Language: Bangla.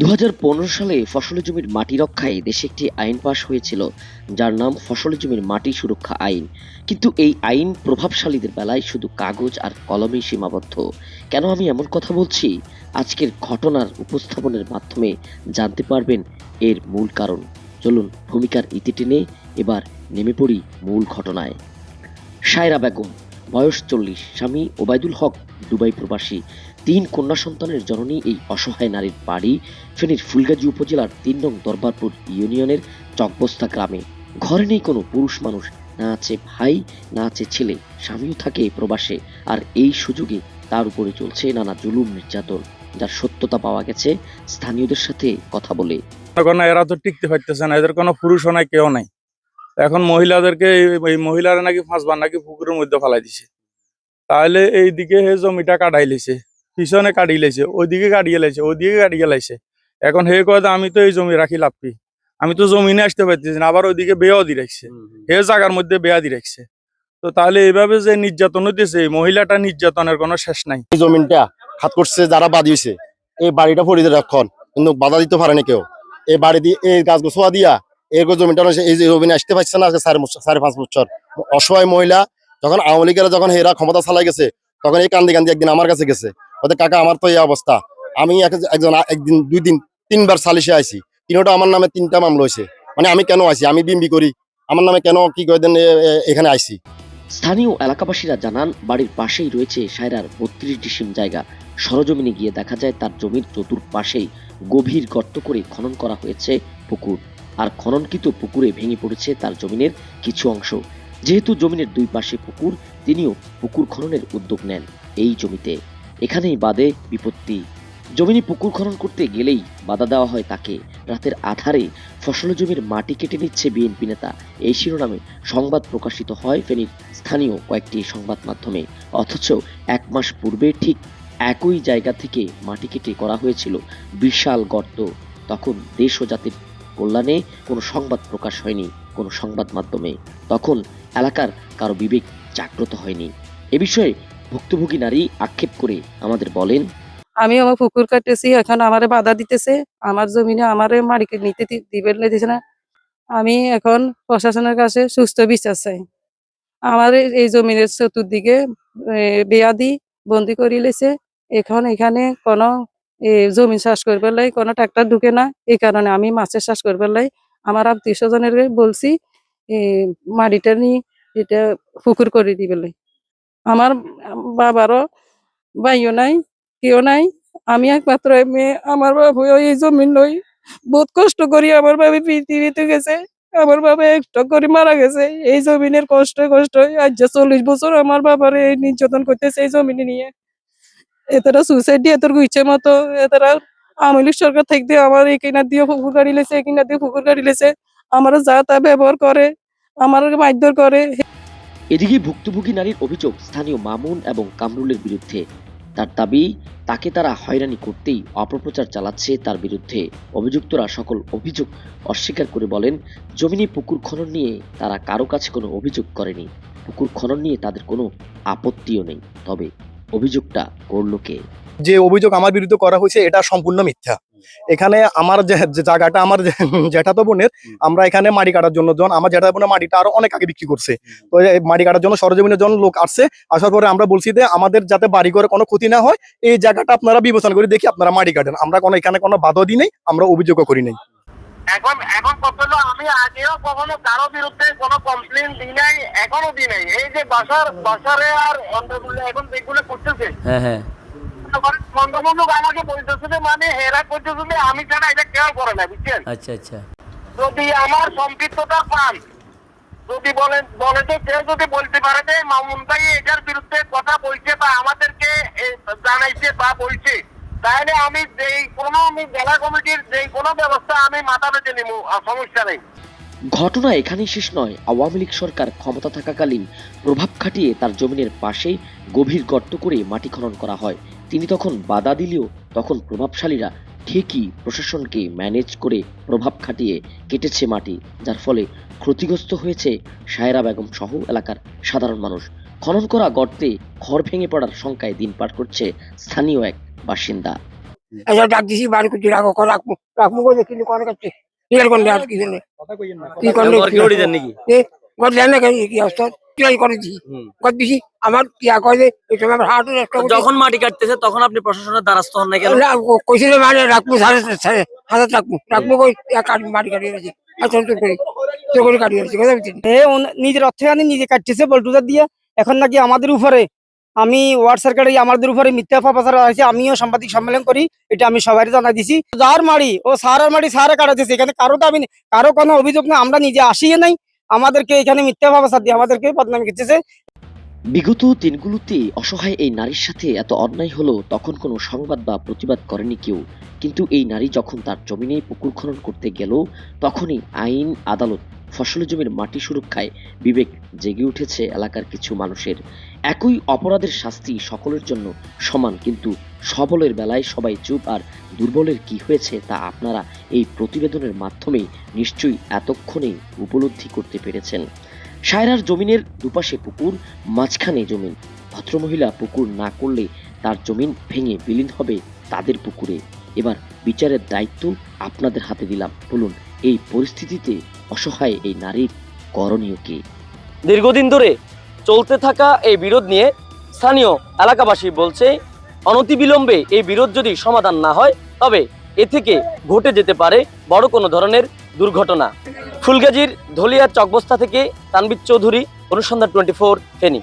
দু হাজার পনেরো সালে ফসলি জমির মাটি রক্ষায় দেশে একটি আইন পাশ হয়েছিল, যার নাম ফসলি জমির মাটি সুরক্ষা আইন। কিন্তু এই আইন প্রভাবশালীদের বেলায় শুধু কাগজ আর কলমেই সীমাবদ্ধ। কেন আমি এমন কথা বলছি? আজকের ঘটনার উপস্থাপনের মাধ্যমে জানতে পারবেন এর মূল কারণ। চলুন ভূমিকার ইতি টেনে এবার নেমে পড়ি মূল ঘটনায়। সায়রা বেগম, বয়স চল্লিশ, স্বামী ওবায়দুল হক, দুবাই প্রবাসী। তিন কন্যা সন্তানের জননী এই অসহায় নারীর বাড়ি ফেনীর ফুলগাজী উপজেলার তিন নং দরবারপুর ইউনিয়নের চকবস্তা গ্রামে। ঘরে নেই কোনো পুরুষ মানুষ, না আছে ভাই, না আছে ছেলে, স্বামীও থাকে প্রবাসে আর এই সুযোগে তার উপরে চলছে নানা জুলুম নির্যাতন, যার সত্যতা পাওয়া গেছে স্থানীয়দের সাথে কথা বলে। এখন এরা তো টিকতে পারতেছে না, এদের কোনো পুরুষও নাই, কেউ নাই। এখন মহিলাদেরকে এই- মহিলারা নাকি ফাঁসবার, নাকি পুকুরের মধ্যে ফেলাই দিছে। তাহলে এই দিকে হে জমিটা কাটাই লেছে। পিছনে কাটিয়ে লেছে ওইদিকে কাটিয়ে লাইছে ওইদিকে কাটিয়ে লাইছে এখন হে কয় যে আমি তো এই জমি রাখি লাভ কি? আমি তো জমিনে আসতে পারতেছি না আবার ওইদিকে বেয়াও দি রাখছে। হে জায়গার মধ্যে বেয়া দি রাখছে। তো তাহলে এইভাবে যে নির্যাতন হইতেছে এই মহিলাটা নির্যাতনের কোনো শেষ নাই। এই জমিনটা খাত করছে যারা বাদ এই বাড়িটা পরিদর্শন কিন্তু বাধা দিতে পারেনি কেউ। এই বাড়ি দিয়ে এই গাছ গোছুয়া দিয়া এই জমিটা এই যে জমিনে আসতে পারছে না আজকে সাড়ে পাঁচ বছর। অসহায় মহিলা যখন আওয়ামী লীগেরা যখন এরা ক্ষমতা চালাই গেছে তখন এই কান্দি কান্দি একদিন আমার কাছে গেছে। ওদের কাকা, আমার তো এই অবস্থা। আমি একজন, একদিন, দুই দিন, তিনবার সালিশে আইছি। তিনটা আমার নামে তিনটা মামলা হয়েছে। মানে আমি কেন আইছি? আমি বিম্বি করি। আমার নামে কেন কি করে দেন, এ- এ- এখানে আইছি? স্থানীয় এলাকাবাসীরা জানান, বাড়ির পাশেই রয়েছে সায়রার বত্রিশ ডিসিম জায়গা। সরজমিনে গিয়ে দেখা যায়, তার জমির চতুর্পাশেই গভীর গর্ত করে খনন করা হয়েছে পুকুর। আর খননকৃত পুকুরে ভেঙে পড়েছে তার জমিনের কিছু অংশ। যেহেতু জমিনের দুই পাশে পুকুর, তিনিও পুকুর খননের উদ্যোগ নেন এই জমিতে। এখানেই বাদে বিপত্তি। জমিনে পুকুর খনন করতে গেলেই বাধা দেওয়া হয় তাকে। রাতের আধারে ফসল জমির মাটি কেটে নিচ্ছে বিএনপি নেতা। এই শিরোনামে সংবাদ প্রকাশিত হয় ফেনীর স্থানীয় কয়েকটি সংবাদ মাধ্যমে। অথচ এক মাস পূর্বে ঠিক একই জায়গা থেকে মাটি কেটে করা হয়েছিল বিশাল গর্ত। তখন দেশ ও জাতির কল্যাণে কোনো সংবাদ প্রকাশ হয়নি, কোনো সংবাদ মাধ্যমে। তখন এলাকার কারও বিবেক জাগ্রত হয়নি। এ বিষয়ে ভুক্তভোগী নারী আক্ষেপ করে আমাদের বলেন, আমি আমার পুকুর কাটতেছি, এখন আমারে বাধা দিতেছে, আমার জমিনে আমারে মালিকে নিতে দিবেন না দিছে না। আমি এখন প্রশাসনের কাছে সুস্থ বিচার চাই। আমার এই- জমিনের চতুর্দিকে বেয়াদি বন্দি করে লেছে। এখন এখানে কোনো জমি চাষ করবার লাই কোনো ট্রাক্টর ঢুকে না। এই কারণে আমি মাছের চাষ করবার লাই। আমার আত্মীয় স্বজনের বলছি মাটিটা নিয়ে এটা পুকুর করে দিবে আমার বাবারও ভাইও নাই, কেউ নাই। আমি একমাত্র মেয়ে আমার বাবু এই জমিন লই বহুত কষ্ট করি, আমার বাবা পৃথিবীতে গেছে, আমার বাবা একটা করে মারা গেছে। এই জমিনের কষ্ট কষ্ট আজ যে চল্লিশ বছর আমার বাবার এই নির্যাতন করতেছে এই জমিনে নিয়ে। এতটা সুসাইড দিয়ে এত ইচ্ছে মতো এতটা আওয়ামী লীগ সরকার থাকতে আমার এই কিনার দিয়ে পুকুর গাড়ি লেছে এই কিনার দিয়ে পুকুর গাড়ি লেছে। আমার যা তা ব্যবহার করে, আমার মারধর করে। এদিকে ভুক্তভোগী নারীর অভিযোগ স্থানীয় মামুন এবং কামরুলের বিরুদ্ধে। তার দাবি, তাকে তারা হয়রানি করতেই অপপ্রচার চালাচ্ছে তার বিরুদ্ধে। অভিযুক্তরা সকল অভিযোগ অস্বীকার করে বলেন, জমিনে পুকুর খনন নিয়ে তারা কারও কাছে কোনো অভিযোগ করেনি। পুকুর খনন নিয়ে তাদের কোনো আপত্তিও নেই। তবে অভিযোগটা করল কে? যে অভিযোগ আমার বিরুদ্ধে করা হয়েছে, এটা সম্পূর্ণ মিথ্যা। এখানে আমার যে জায়গাটা আমার জ্যাঠাতো বোনের আমরা এখানে মাটি কাটার জন্য যখন আমার জ্যাঠা বোনের মাটিটা আরও অনেক আগে বিক্রি করছে। তো এই মাটি কাটার জন্য সরজমিনের জন্য লোক আসছে আসার পরে আমরা বলছি যে আমাদের যাতে বাড়ি করে কোনো ক্ষতি না হয় এই জায়গাটা আপনারা বিবেচনা করে দেখি আপনারা মাটি কাটেন। আমরা কোনো এখানে কোনো বাধা দিই নাই আমরা অভিযোগও করি নাই। এখন এখন কত হলো আমি আগেও কখনো কারও বিরুদ্ধে কোনো কমপ্লেন দিই নাই এখনও দিই নাই। এই যে বাসার বাসারে আর অন্ধগুলো এখন যেগুলো করতেছে হ্যাঁ হ্যাঁ। আমাকে মানে হেরা করতেছে যে আমি ছাড়া এটা কেউ করে না বুঝছেন? আচ্ছা আচ্ছা। যদি আমার সম্পৃক্ততা পান যদি বলেন বলে যে কেউ যদি বলতে পারে যে মামুন ভাই এটার বিরুদ্ধে কথা বলছে বা আমাদেরকে জানাইছে বা বলছে তাহলে আমি যেই কোনো আমি জেলা কমিটির যেই কোনো ব্যবস্থা আমি মাথা পেতে নিব সমস্যা নেই। ঘটনা এখানেই শেষ নয়। আওয়ামী লীগ সরকার ক্ষমতা থাকাকালীন প্রভাব খাটিয়ে তার জমিনের পাশেই গভীর গর্ত করে মাটি খনন করা হয়। তিনি তখন বাধা দিলেও তখন প্রভাবশালীরা ঠিকই প্রশাসনকে ম্যানেজ করে প্রভাব খাটিয়ে কেটেছে মাটি যার ফলে ক্ষতিগ্রস্ত হয়েছে সায়রা বেগম সহ এলাকার সাধারণ মানুষ। খনন করা গর্তে ঘর ভেঙে পড়ার শঙ্কায় দিন পার করছে স্থানীয় এক বাসিন্দা। ডাক দিছি বাড়ি করছি রাখো রাখব রাখব বলে কিন্তু করে কাছে ক্লিয়ার করলে কি করলে কি করলে কি অবস্থা? ক্লিয়ার করে দিছি? আমার কি করে যে এই সময় আমার হার্ট যখন মাটি কাটতেছে তখন আপনি প্রশাসনের দ্বারস্থ হন না কেন কইছিল মানে রাখব সাড়ে সাড়ে হাজার রাখব রাখব কই? মাটি কাটিয়ে গেছি আচ্ছা তো করি তো করে কাটিয়ে গেছি কথা বলছি নিজের অর্থায়নে নিজে কাটতেছে বল্টুজার দিয়ে। এখন নাকি আমাদের উপরে আমি ওয়ার্ড সার্কেটে আমাদের উপরে মিথ্যা প্রচার আছে আমিও সাংবাদিক সম্মেলন করি এটা আমি সবাই জানাই দিছি। যার মাড়ি ও সারার মাড়ি সারা কাটাতেছে এখানে কারও দাবি নেই কারও কোনো অভিযোগ না আমরা নিজে আসিয়ে নাই। আমাদেরকে এখানে মিথ্যা প্রচার দিয়ে আমাদেরকে বদনাম করতেছে। বিগত দিনগুলোতে অসহায় এই নারীর সাথে এত অন্যায় হলো, তখন কোনো সংবাদ বা প্রতিবাদ করেনি কেউ। কিন্তু এই নারী যখন তার জমিনে পুকুর খনন করতে গেল, তখনই আইন, আদালত, ফসলের জমির মাটি সুরক্ষায় বিবেক জেগে উঠেছে এলাকার কিছু মানুষের। একই অপরাধের শাস্তি সকলের জন্য সমান, কিন্তু সবলের বেলায় সবাই চুপ, আর দুর্বলের কি হয়েছে তা আপনারা এই প্রতিবেদনের মাধ্যমে নিশ্চয়ই এতক্ষণেই উপলব্ধি করতে পেরেছেন। সায়রার জমিনের দুপাশে পুকুর, মাঝখানে জমিন। ভদ্রমহিলা পুকুর না করলে তার জমিন ভেঙে বিলীন হবে তাদের পুকুরে। এবার বিচারের দায়িত্ব আপনাদের হাতে দিলাম। বলুন, এই পরিস্থিতিতে অসহায় এই নারীর করণীয় কি? দীর্ঘদিন ধরে চলতে থাকা এই বিরোধ নিয়ে স্থানীয় এলাকাবাসী বলছে, অনতিবিলম্বে এই বিরোধ যদি সমাধান না হয়, তবে এ থেকে ঘটে যেতে পারে বড় কোনো ধরনের দুর্ঘটনা। ফুলগাজীর ধলিয়া চকবস্তা থেকে তানবির চৌধুরী, অনুসন্ধান টোয়েন্টি ফোর ফেনী।